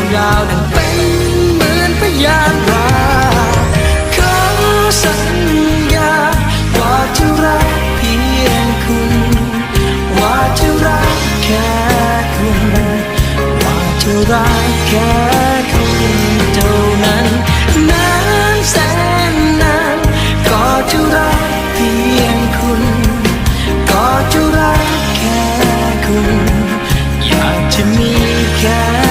วงดาวนั้นเป็นเหมือนพยานว่าขอสัญญาว่าจะรักเพียงคุณ ว่าจะรักแค่คุณ ว่าจะรักแค่คุณเท่านั้นนานแสนนานก็จะรักเพียงคุณ ก็จะรักแค่คุณอยากจะมีแค่